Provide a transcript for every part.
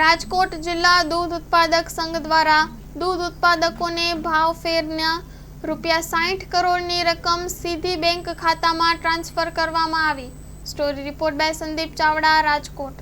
રાજકોટ જિલ્લા દૂધ ઉત્પાદક સંઘ દ્વારા દૂધ ઉત્પાદકોને ભાવ ફેરના રૂપિયા સાઠ કરોડની રકમ સીધી બેંક ખાતામાં ટ્રાન્સફર કરવામાં આવી. Story report by Sandeep Chavda, Rajkot.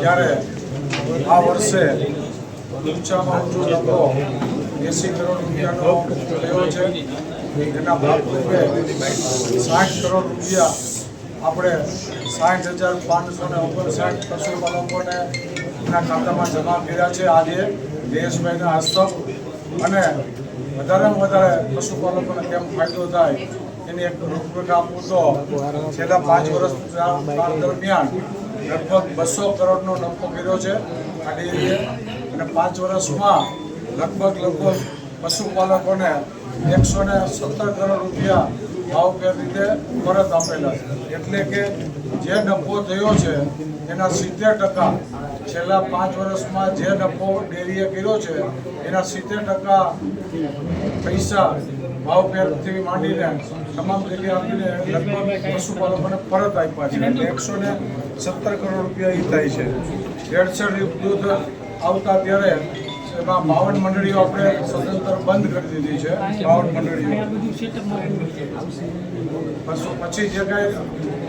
ત્યારે આ વર્ષે ઊંચામાં ઊંચો નફો એંસી કરોડ રૂપિયાનો થયો છે એના ભાગરૂપે સાઠ કરોડ રૂપિયા આપણે સાઠ હજાર પાંચસો ને ઓગણસાઠ પશુપાલકોને એના ખાતામાં જમા કર્યા છે આજે દેશભાઈના હસ્તક અને વધારેમાં વધારે પશુપાલકોને કેમ ફાયદો થાય એની એક રૂપરેખા આપું તો છેલ્લા પાંચ વર્ષ દરમિયાન લગભગ બસો કરોડનો નફો કર્યો છે આ અને પાંચ વર્ષમાં લગભગ લગભગ પશુપાલકોને એકસો ને સત્તર કરોડ રૂપિયા ભાવભેર રીતે પરત આપેલા છે. એટલે કે જે નફો થયો છે, એના સિત્તેર ટકા છેલ્લા પાંચ વર્ષમાં જે નફો ડેરીએ કર્યો છે, એના સિત્તેર ટકા પૈસા ભાવભેરથી માંડીને તમામ જગ્યાએ આપીને લગભગ પશુપાલકોને પરત આપ્યા છે. એટલે એકસો ને સત્તર કરોડ રૂપિયા એ થાય છે. દેડસઠ દૂધ આવતા ત્યારે એમાં બાવન મંડળીઓ આપણે સ્વતંત્ર બંધ કરી દીધી છે. બાવન મંડળીઓ. પછી જે કાંઈ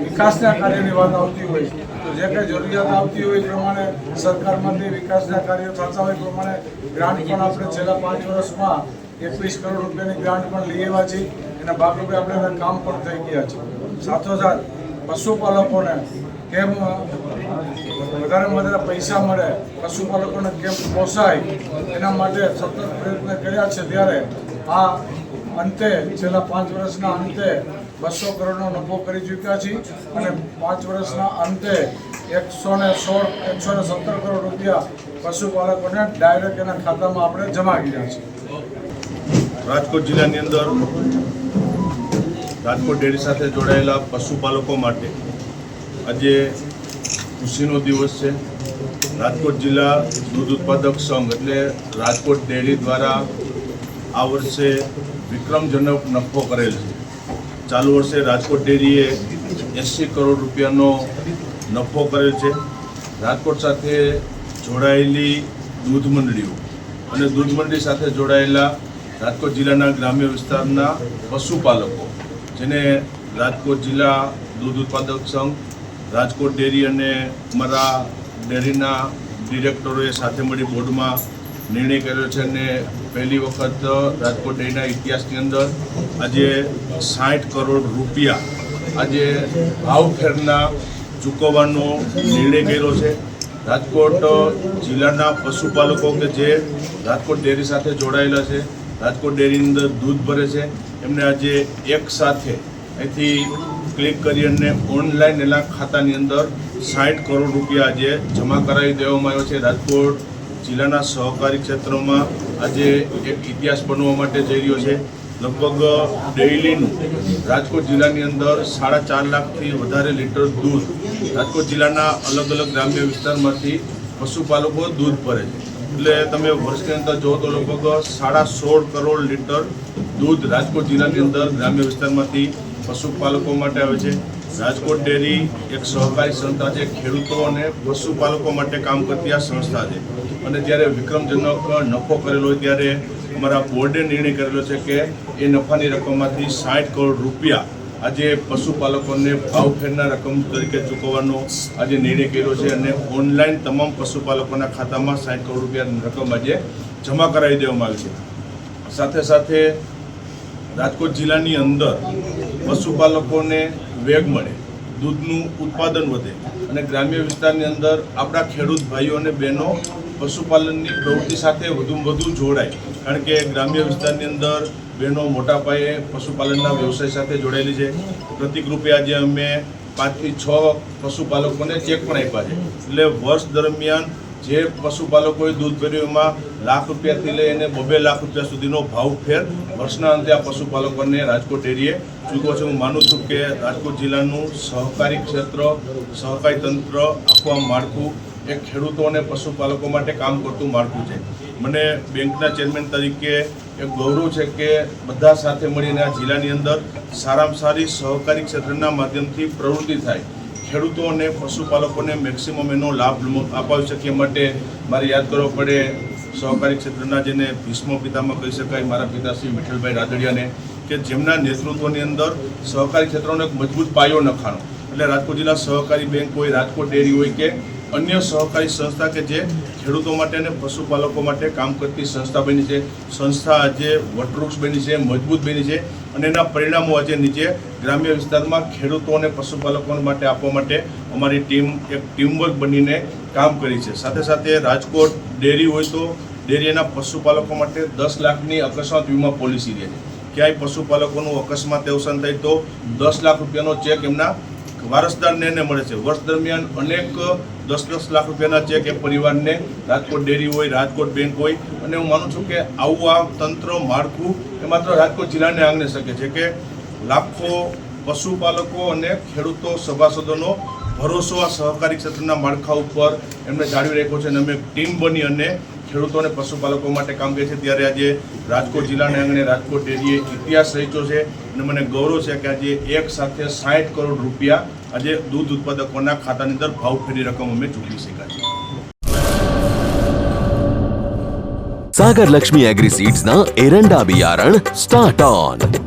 વિકાસના કાર્યની વાત આવતી હોય, તો જે કાંઈ જરૂરિયાત આવતી હોય એ પ્રમાણે સરકારમાંથી વિકાસના કાર્યો થતા હોય પ્રમાણે ગ્રાન્ટ પણ આપણે છેલ્લા પાંચ વર્ષમાં એકવીસ કરોડ રૂપિયાની ગ્રાન્ટ પણ લઈ આવ્યા છીએ. એના ભાગરૂપે આપણે કામ પણ થઈ ગયા છે સાથોસાથ પશુપાલકોને કેમ વધારે વધારે પૈસા મળે, પશુપાલકોને કેમ પોસાય, એના માટે સતત પ્રયત્ન કર્યા છે ત્યારે આ અંતે, છેલ્લા પાંચ વર્ષના અંતે બસો કરોડનો નફો કરી ચૂક્યા છીએ અને પાંચ વર્ષના અંતે એકસો ને સોળ, એકસો ને સત્તર કરોડ રૂપિયા પશુપાલકોને ડાયરેક્ટ એના ખાતામાં આપણે જમા કર્યા છે. રાજકોટ જિલ્લાની અંદર રાજકોટ ડેરી સાથે જોડાયેલા પશુપાલકો માટે આજે ખુશીનો દિવસ છે. રાજકોટ જિલ્લા દૂધ ઉત્પાદક સંઘ એટલે રાજકોટ ડેરી દ્વારા આ વર્ષે વિક્રમજનક નફો કરેલ છે. ચાલુ વર્ષે રાજકોટ ડેરીએ એંસી કરોડ રૂપિયાનો નફો કરેલ છે. રાજકોટ સાથે જોડાયેલી દૂધ મંડળીઓ અને દૂધ મંડળી સાથે જોડાયેલા રાજકોટ જિલ્લાના ગ્રામ્ય વિસ્તારના પશુપાલકો, જેને રાજકોટ જિલ્લા દૂધ ઉત્પાદક સંઘ રાજકોટ ડેરી અને અમારા ડેરીના ડિરેક્ટરોએ સાથે મળી બોર્ડમાં નિર્ણય કર્યો છે અને પહેલી વખત રાજકોટ ડેરીના ઇતિહાસની અંદર આજે સાઠ કરોડ રૂપિયા આજે ભાવફેરના ચૂકવવાનો નિર્ણય કર્યો છે. રાજકોટ જિલ્લાના પશુપાલકો કે જે રાજકોટ ડેરી સાથે જોડાયેલા છે, રાજકોટ ડેરીની અંદર દૂધ ભરે છે, એમને આજે એક સાથે અહીંથી ક્લિક કરી અને ઓનલાઈન એના ખાતાની અંદર સાઠ કરોડ રૂપિયા આજે જમા કરાવી દેવામાં આવ્યો છે. રાજકોટ જિલ્લાના સહકારી ક્ષેત્રમાં આજે એક ઇતિહાસ બનવા માટે જઈ રહ્યો છે. લગભગ ડેઇલીનું રાજકોટ જિલ્લાની અંદર સાડા ચાર લાખથી વધારે લીટર દૂધ રાજકોટ જિલ્લાના અલગ અલગ ગ્રામ્ય વિસ્તારમાંથી પશુપાલકો દૂધ ભરે છે. એટલે તમે વર્ષની અંદર જુઓ તો લગભગ સાડા સોળ કરોડ લીટર દૂધ રાજકોટ જિલ્લાની અંદર ગ્રામ્ય વિસ્તારમાંથી પશુપાલકો માટે આવે છે. રાજકોટ ડેરી એક સહકારી સંસ્થા છે. ખેડૂતો અને પશુપાલકો માટે કામ કરતી આ સંસ્થા છે. અને જ્યારે વિક્રમજનક નફો કરેલો હોય ત્યારે અમારા બોર્ડે નિર્ણય કરેલો છે કે એ નફાની રકમમાંથી સાઠ કરોડ રૂપિયા આજે પશુપાલકોને ભાવફેરના રકમ તરીકે ચૂકવવાનો આજે નિર્ણય કર્યો છે અને ઓનલાઈન તમામ પશુપાલકોના ખાતામાં સાઠ કરોડ રૂપિયાની રકમ આજે જમા કરાવી દેવામાં આવી છે. સાથે સાથે રાજકોટ જિલ્લાની અંદર પશુપાલકોને વેગ મળે, દૂધનું ઉત્પાદન વધે અને ગ્રામ્ય વિસ્તારની અંદર આપણા ખેડૂત ભાઈઓ અને બહેનો પશુપાલનની પ્રવૃત્તિ સાથે વધુમાં વધુ જોડાય. કારણ કે ગ્રામ્ય વિસ્તારની અંદર બહેનો મોટા પાયે પશુપાલનના વ્યવસાય સાથે જોડાયેલી છે. પ્રતિકરૂપે આજે અમે પાંચથી છ પશુપાલકોને ચેક પણ આપ્યા છે. એટલે વર્ષ દરમિયાન જે પશુપાલકોએ દૂધ ભર્યું લાખ રૂપિયાથી લઈ અને બબે લાખ રૂપિયા સુધીનો ભાવ ફેર વર્ષના અંતે આ પશુપાલકોને રાજકોટ એરિયે ચૂકવો છે. હું માનું છું કે રાજકોટ જિલ્લાનું સહકારી ક્ષેત્ર, સહકારી તંત્ર આખું માળખું, એ ખેડૂતો અને પશુપાલકો માટે કામ કરતું માળખું છે. મને બેંકના ચેરમેન તરીકે એક ગૌરવ છે કે બધા સાથે મળીને આ જિલ્લાની અંદર સારામાં સારી સહકારી ક્ષેત્રના માધ્યમથી પ્રવૃત્તિ થાય. ખેડૂતો અને પશુપાલકોને મેક્સિમમ એનો લાભ અપાવી શકીએ માટે મારે યાદ કરવો પડે, સહકારી ક્ષેત્રના જેને ભીષ્મ પિતામાં કહી શકાય, મારા પિતા શ્રી વિઠ્ઠલભાઈ રાદડિયાને, કે જેમના નેતૃત્વની અંદર સહકારી ક્ષેત્રનો એક મજબૂત પાયો નખાણો. એટલે રાજકોટ જિલ્લા સહકારી બેંક હોય રાજકોટ ડેરી હોય કે અન્ય સહકારી સંસ્થા કે જે ખેડૂતો માટે અને પશુપાલકો માટે કામ કરતી સંસ્થા બની છે. સંસ્થા આજે વટવૃક્ષ બની છે, મજબૂત બની છે અને એના પરિણામો આજે નીચે ગ્રામ્ય વિસ્તારમાં ખેડૂતો અને પશુપાલકો માટે આપવા માટે અમારી ટીમ એક ટીમવર્ક બનીને કામ કરી છે. સાથે સાથે રાજકોટ ડેરી હોય તો ડેરીના પશુપાલકો માટે દસ લાખની અકસ્માત વીમા પોલિસી રહે છે. ક્યાંય પશુપાલકોનું અકસ્માત અવસાન થાય તો દસ લાખ રૂપિયાનો ચેક એમના વારસદારને એને મળે છે. વર્ષ દરમિયાન અનેક દસ દસ લાખ રૂપિયાના ચેક એ પરિવારને, રાજકોટ ડેરી હોય, રાજકોટ બેંક હોય, અને હું માનું છું કે આવું આ તંત્ર માળખું એ માત્ર રાજકોટ જિલ્લાને આંગણે શકે છે કે લાખો પશુપાલકો અને ખેડૂતો, સભાસદોનો ભરોસો આ સહકારી ક્ષેત્રના માળખા ઉપર એમને જાળવી રાખ્યો છે અને અમે ટીમ બની અને ખેડૂતો અને પશુપાલકો માટે કામ કરે છે. ત્યારે આજે રાજકોટ જિલ્લાને આંગણે રાજકોટ ડેરીએ ઇતિહાસ રચ્યો છે અને મને ગૌરવ છે કે આજે એક સાથે સાઠ કરોડ રૂપિયા આજે દૂધ ઉત્પાદકોના ખાતાની અંદર ભાવફેરી રકમ અમે ચૂકવી શકાય છે સાગર લક્ષ્મી એગ્રી સીડ્સના એરંડા બિયારણ સ્ટાર્ટ ઓન.